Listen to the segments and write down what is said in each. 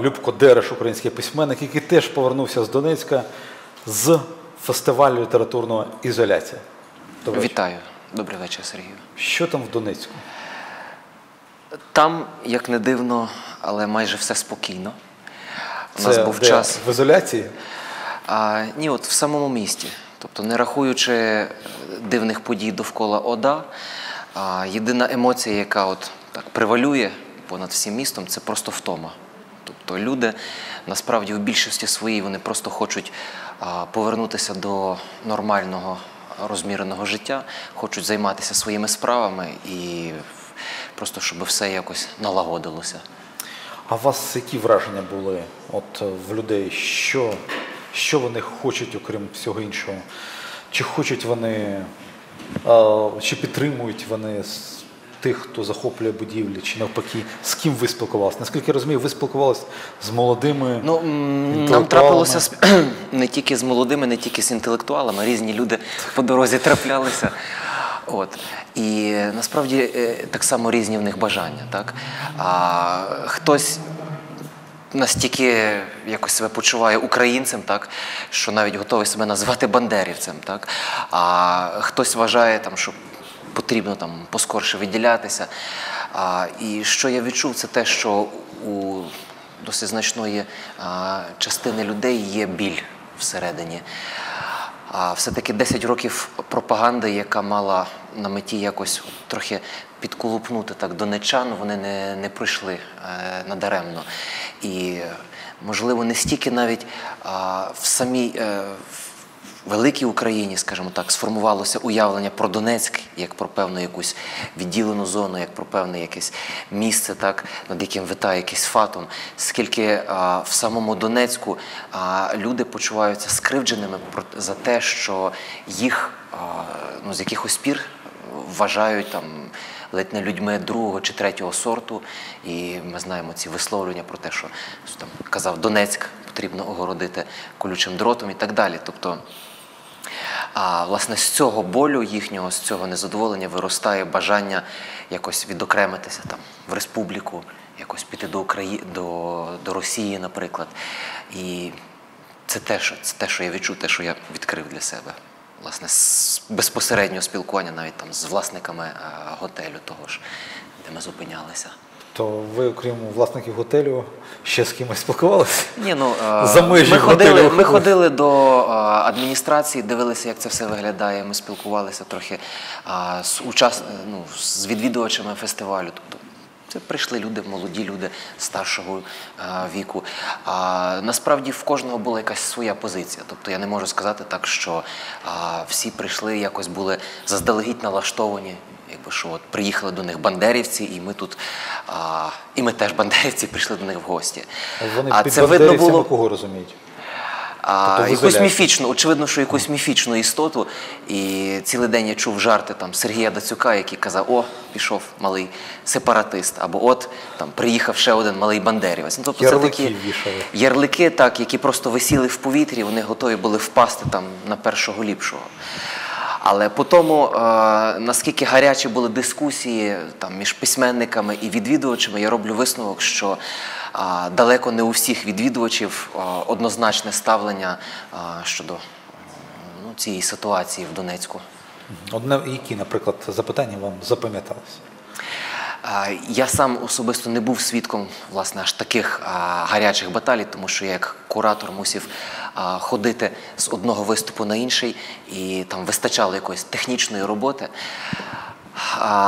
Любко Дереш, український письменник, який теж повернувся з Донецька з фестивалю літературного ізоляція. Добрий. Вітаю, добрий вечір, Сергію. Що там в Донецьку? Там, як не дивно, але майже все спокійно. У нас Це був де? час. в ізоляції. А, ні, от в самому місті. Тобто, не рахуючи дивних подій довкола ОДА, а, єдина емоція, яка от так превалює понад всім містом, це просто втома. Тобто люди насправді в більшості своїй вони просто хочуть повернутися до нормального розміреного життя, хочуть займатися своїми справами і просто щоб все якось налагодилося. А у вас які враження були от, в людей? Що, що вони хочуть, окрім всього іншого? Чи хочуть вони, чи підтримують вони тих, хто захоплює будівлі, чи навпаки, з ким ви спілкувалися? Наскільки я розумію, ви спілкувалися з молодими Ну, м, нам інтелектуалами? трапилося сп- не тільки з молодими, не тільки з інтелектуалами, різні люди по дорозі траплялися. От. І насправді е, так само різні в них бажання. Так? А, хтось настільки якось себе почуває українцем, так, що навіть готовий себе назвати бандерівцем. Так? А хтось вважає, там, що потрібно там, поскорше виділятися. А, і що я відчув, це те, що у досить значної а, частини людей є біль всередині. А все-таки 10 років пропаганди, яка мала на меті якось трохи підколупнути так донечан, вони не, не пройшли е, надаремно. І, можливо, не стільки навіть а, в самій е, великій Україні, скажімо так, сформувалося уявлення про Донецьк як про певну якусь відділену зону, як про певне якесь місце, так, над яким витає якийсь фатум, скільки а, в самому Донецьку а, люди почуваються скривдженими за те, що їх а, ну, з якихось пір вважають там ледь не людьми другого чи третього сорту. І ми знаємо ці висловлювання про те, що там казав Донецьк потрібно огородити колючим дротом і так далі. Тобто, а власне з цього болю їхнього, з цього незадоволення виростає бажання якось відокремитися там в республіку, якось піти до Украї... до, до Росії, наприклад. І це те, що це те, що я відчув, те, що я відкрив для себе. Власне, з безпосереднього спілкування навіть там з власниками е, готелю того ж, де ми зупинялися. То ви, окрім власників готелю, ще з кимось спілкувалися? Ні, ну е, За межі ми ходили, ми ходили до е, адміністрації, дивилися, як це все виглядає. Ми спілкувалися трохи е, з учас... ну, з відвідувачами фестивалю. Тобто це прийшли люди, молоді люди старшого е, віку. А насправді в кожного була якась своя позиція. Тобто я не можу сказати так, що е, всі прийшли, якось були заздалегідь налаштовані. Якби що от приїхали до них бандерівці, і ми тут, а, і ми теж бандерівці прийшли до них в гості. Вони а під це видно було кого розуміють? А, Тобто якусь міфічну, очевидно, що якусь міфічну істоту. І цілий день я чув жарти там Сергія Дацюка, який казав: О, пішов малий сепаратист, або от там приїхав ще один малий бандерівець. Ну, тобто Ярлики це такі вішали. ярлики, так, які просто висіли в повітрі, вони готові були впасти там на першого ліпшого. Але по тому, е, наскільки гарячі були дискусії там, між письменниками і відвідувачами, я роблю висновок, що е, далеко не у всіх відвідувачів е, однозначне ставлення е, щодо ну, цієї ситуації в Донецьку. Одне, які, наприклад, запитання вам запам'яталися? Я сам особисто не був свідком власне аж таких гарячих баталій, тому що я як куратор мусив ходити з одного виступу на інший, і там вистачало якоїсь технічної роботи.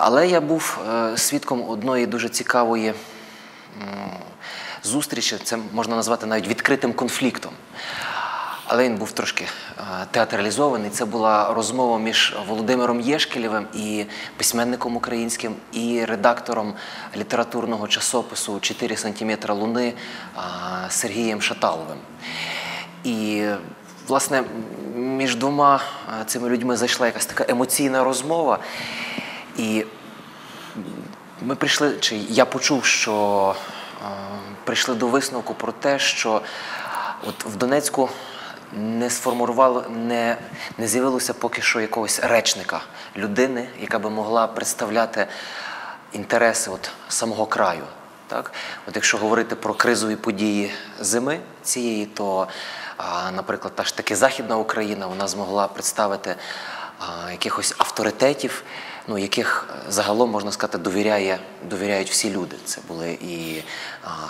Але я був е, свідком одної дуже цікавої зустрічі. Це можна назвати навіть відкритим конфліктом. Але він був трошки е, театралізований. Це була розмова між Володимиром Єшкелєвим і письменником українським, і редактором літературного часопису «4 сантиметра луни е, Сергієм Шаталовим. І, власне, між двома е, цими людьми зайшла якась така емоційна розмова. І ми прийшли, чи я почув, що прийшли до висновку про те, що от в Донецьку не сформувало, не, не з'явилося поки що якогось речника людини, яка би могла представляти інтереси от самого краю. Так? От якщо говорити про кризові події зими цієї, то, а, наприклад, та ж таки Західна Україна вона змогла представити а, якихось авторитетів, ну, яких е, загалом можна сказати довіряє, довіряють всі люди. Це були і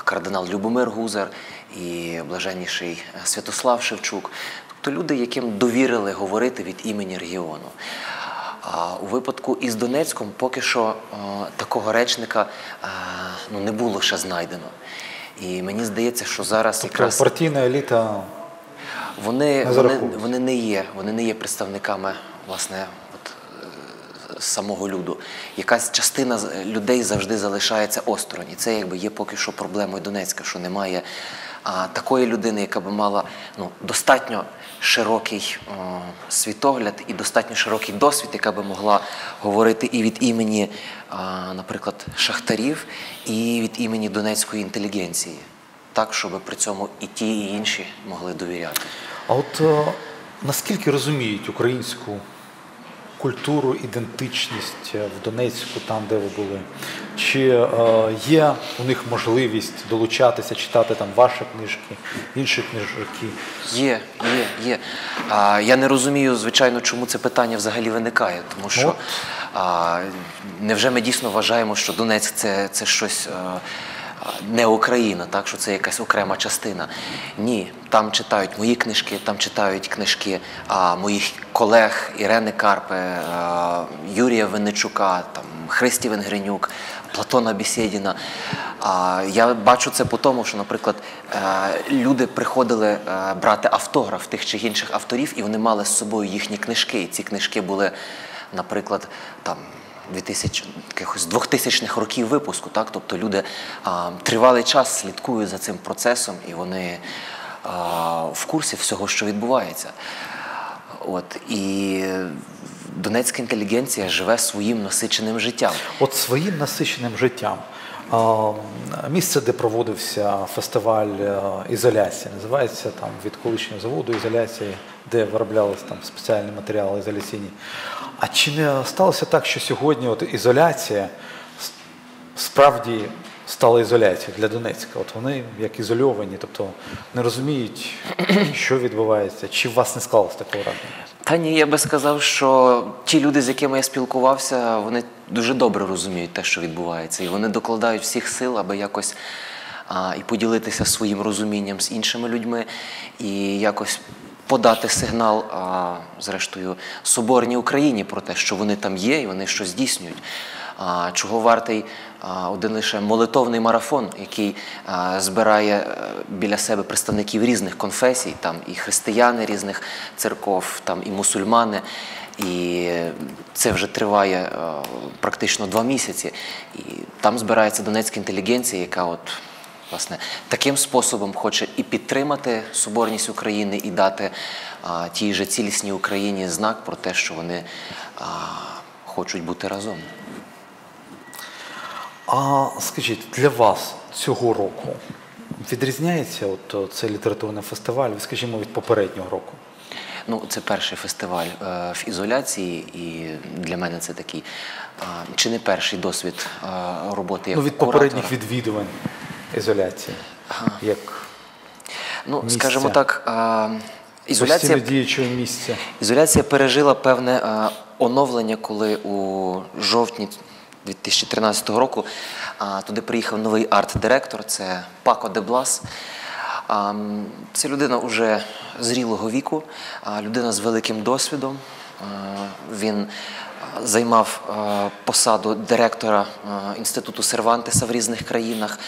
кардинал Любомир Гузар, і блаженніший е, Святослав Шевчук, тобто люди, яким довірили говорити від імені регіону. А у випадку із Донецьком поки що е, такого речника ну, не було ще знайдено. І мені здається, що зараз Тобто якраз партійна еліта вони, не вони, вони не є, вони не є представниками власне самого люду. Якась частина людей завжди залишається осторонь. І це якби є поки що проблемою Донецька, що немає а, такої людини, яка би мала ну, достатньо широкий о, світогляд і достатньо широкий досвід, яка би могла говорити і від імені, а, наприклад, шахтарів, і від імені донецької інтелігенції. Так, щоб при цьому і ті, і інші могли довіряти. А от е, наскільки розуміють українську культуру, ідентичність е, в Донецьку, там, де ви були? Чи е, є у них можливість долучатися, читати там ваші книжки, інші книжки? Є, є, є. А, я не розумію, звичайно, чому це питання взагалі виникає, тому що а, невже ми дійсно вважаємо, що Донецьк це, це щось. а, а, Не Україна, так що це якась окрема частина. Ні, там читають мої книжки, там читають книжки а, моїх колег Ірени Карпе, а, Юрія Винничука, там Христі Венгренюк, Платона Бісєдіна. А, я бачу це по тому, що, наприклад, е, люди приходили е, брати автограф тих чи інших авторів, і вони мали з собою їхні книжки. І ці книжки були, наприклад, там. 2000, якихось 2000-х років випуску, так? Тобто люди а, тривалий час слідкують за цим процесом і вони а, в курсі всього, що відбувається. От, і донецька інтелігенція живе своїм насиченим життям. От своїм насиченим життям. Місце, де проводився фестиваль е, ізоляції, називається там від колишнього заводу ізоляції, де вироблялись там спеціальні матеріали ізоляційні. А чи не сталося так, що сьогодні от ізоляція справді стала ізоляцією для Донецька? От вони як ізольовані, тобто не розуміють, що відбувається, чи у вас не склалося такого враження? Та ні, я би сказав, що ті люди, з якими я спілкувався, вони дуже добре розуміють те, що відбувається, і вони докладають всіх сил, аби якось а, і поділитися своїм розумінням з іншими людьми, і якось подати сигнал, а, зрештою, соборній Україні про те, що вони там є і вони щось здійснюють. А, Чого вартий один лише молитовний марафон, який збирає е, біля себе представників різних конфесій, там і християни різних церков, там і мусульмани. І це вже триває практично два місяці. І там збирається донецька інтелігенція, яка от власне таким способом хоче і підтримати соборність України, і дати а, тій же цілісній Україні знак про те, що вони а, хочуть бути разом. А скажіть, для вас цього року відрізняється от е, цей літературний фестиваль, скажімо, від попереднього року? Ну, це перший фестиваль е, в ізоляції, і для мене це такий е, чи не перший досвід е, роботи як Ну, від куратора. попередніх відвідувань ізоляції. Як Ну, місця. скажімо так, ізоляція, діючого місця. ізоляція пережила певне оновлення, коли у жовтні 2013 року туди приїхав новий арт-директор, це Пако Деблас. А, м, Це людина уже зрілого віку, людина з великим досвідом. Він займав посаду директора інституту Сервантеса в різних країнах.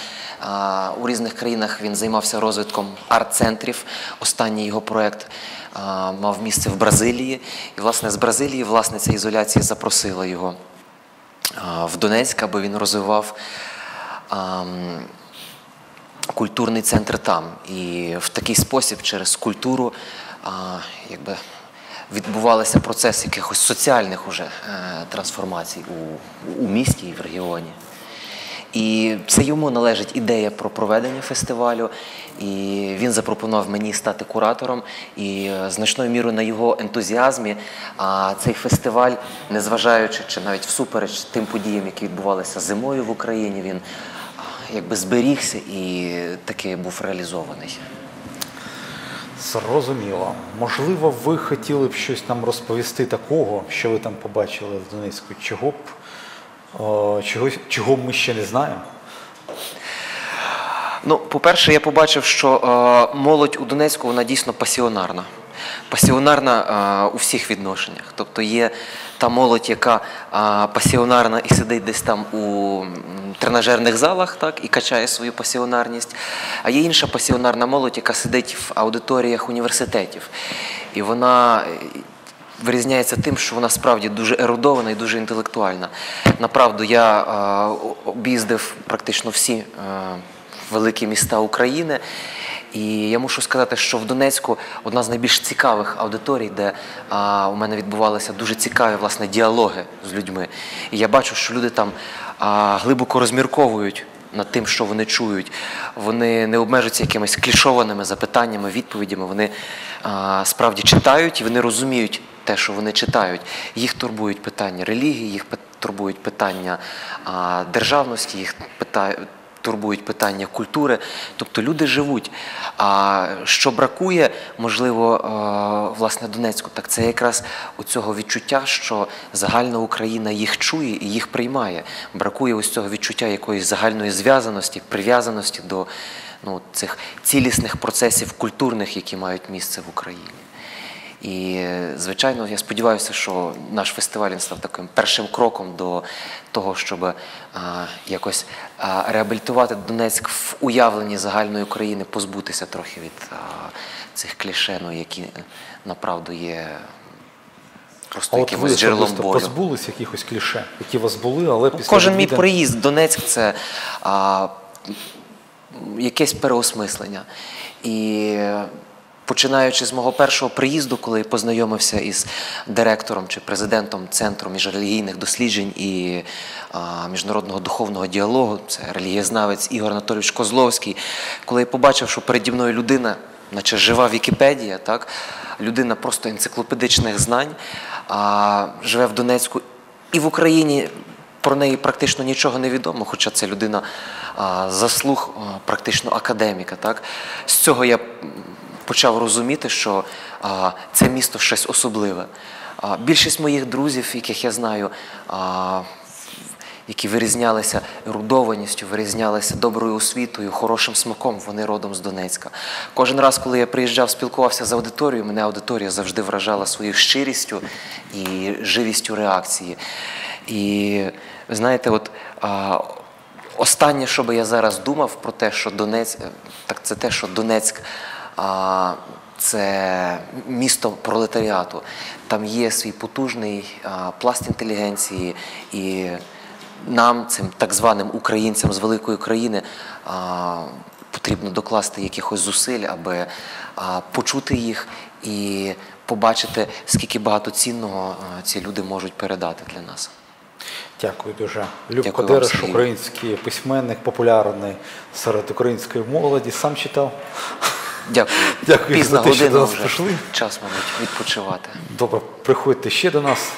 У різних країнах він займався розвитком арт-центрів. Останній його проєкт мав місце в Бразилії. І, власне, з Бразилії власниця ізоляції запросила його в Донецьк, аби він розвивав. культурний центр там. І в такий спосіб, через культуру, якби відбувалися процеси якихось соціальних уже е, трансформацій у, у місті і в регіоні. І це йому належить ідея про проведення фестивалю. І він запропонував мені стати куратором. І е, значною мірою на його ентузіазмі цей фестиваль, незважаючи чи навіть всупереч тим подіям, які відбувалися зимою в Україні, він якби зберігся і таки був реалізований. Зрозуміло. Можливо, ви хотіли б щось нам розповісти такого, що ви там побачили в Донецьку, чого б е, чого, чого ми ще не знаємо? Ну, по-перше, я побачив, що е, молодь у Донецьку вона дійсно пасіонарна. Пасіонарна е, у всіх відношеннях. Тобто є та молодь, яка е, пасіонарна і сидить десь там у тренажерних залах, так, і качає свою пасіонарність. А є інша пасіонарна молодь, яка сидить в аудиторіях університетів. І вона. Е, Вирізняється тим, що вона справді дуже ерудована і дуже інтелектуальна. Направду, я е, об'їздив практично всі е, великі міста України. І я мушу сказати, що в Донецьку одна з найбільш цікавих аудиторій, де а, у мене відбувалися дуже цікаві власне діалоги з людьми. І я бачу, що люди там а, глибоко розмірковують над тим, що вони чують. Вони не обмежуються якимись клішованими запитаннями, відповідями. Вони а, справді читають і вони розуміють те, що вони читають. Їх турбують питання релігії, їх турбують питання державності, їх турбують питання культури. Тобто люди живуть. А що бракує, можливо, е, власне Донецьку, так це якраз у цього відчуття, що загальна Україна їх чує і їх приймає. Бракує ось цього відчуття якоїсь загальної зв'язаності, прив'язаності до ну, цих цілісних процесів культурних, які мають місце в Україні. І, звичайно, я сподіваюся, що наш фестиваль він став таким першим кроком до того, щоб а, якось а, реабілітувати Донецьк в уявленні загальної України, позбутися трохи від а, цих кліше, ну, які направду є просто А от ви якимось джерелом болю. позбулись якихось кліше, які у вас були, але після Кожен мій приїзд в Донецьк це а, якесь переосмислення. І починаючи з мого першого приїзду, коли познайомився із директором чи президентом Центру міжрелігійних досліджень і а, міжнародного духовного діалогу, це релігієзнавець Ігор Анатолійович Козловський, коли я побачив, що переді мною людина, наче жива Вікіпедія, так, людина просто енциклопедичних знань, а, живе в Донецьку і в Україні про неї практично нічого не відомо, хоча це людина а, заслуг а, практично академіка. Так? З цього я почав розуміти, що а, це місто щось особливе. А, більшість моїх друзів, яких я знаю, а, які вирізнялися ерудованістю, вирізнялися доброю освітою, хорошим смаком, вони родом з Донецька. Кожен раз, коли я приїжджав, спілкувався з аудиторією, мене аудиторія завжди вражала своєю щирістю і живістю реакції. І знаєте, от а, останнє, що би я зараз думав про те, що Донецьк, так це те, що Донецьк. А, це місто пролетаріату. Там є свій потужний пласт інтелігенції, і нам, цим так званим українцям з великої країни, потрібно докласти якихось зусиль, аби почути їх і побачити, скільки багато цінного ці люди можуть передати для нас. Дякую дуже. Дякую вам, український письменник, популярний серед української молоді. Сам читав. Дякую. Дякую Пізна за те, що година до нас вже. прийшли. Час, мабуть, відпочивати. Добре, приходьте ще до нас.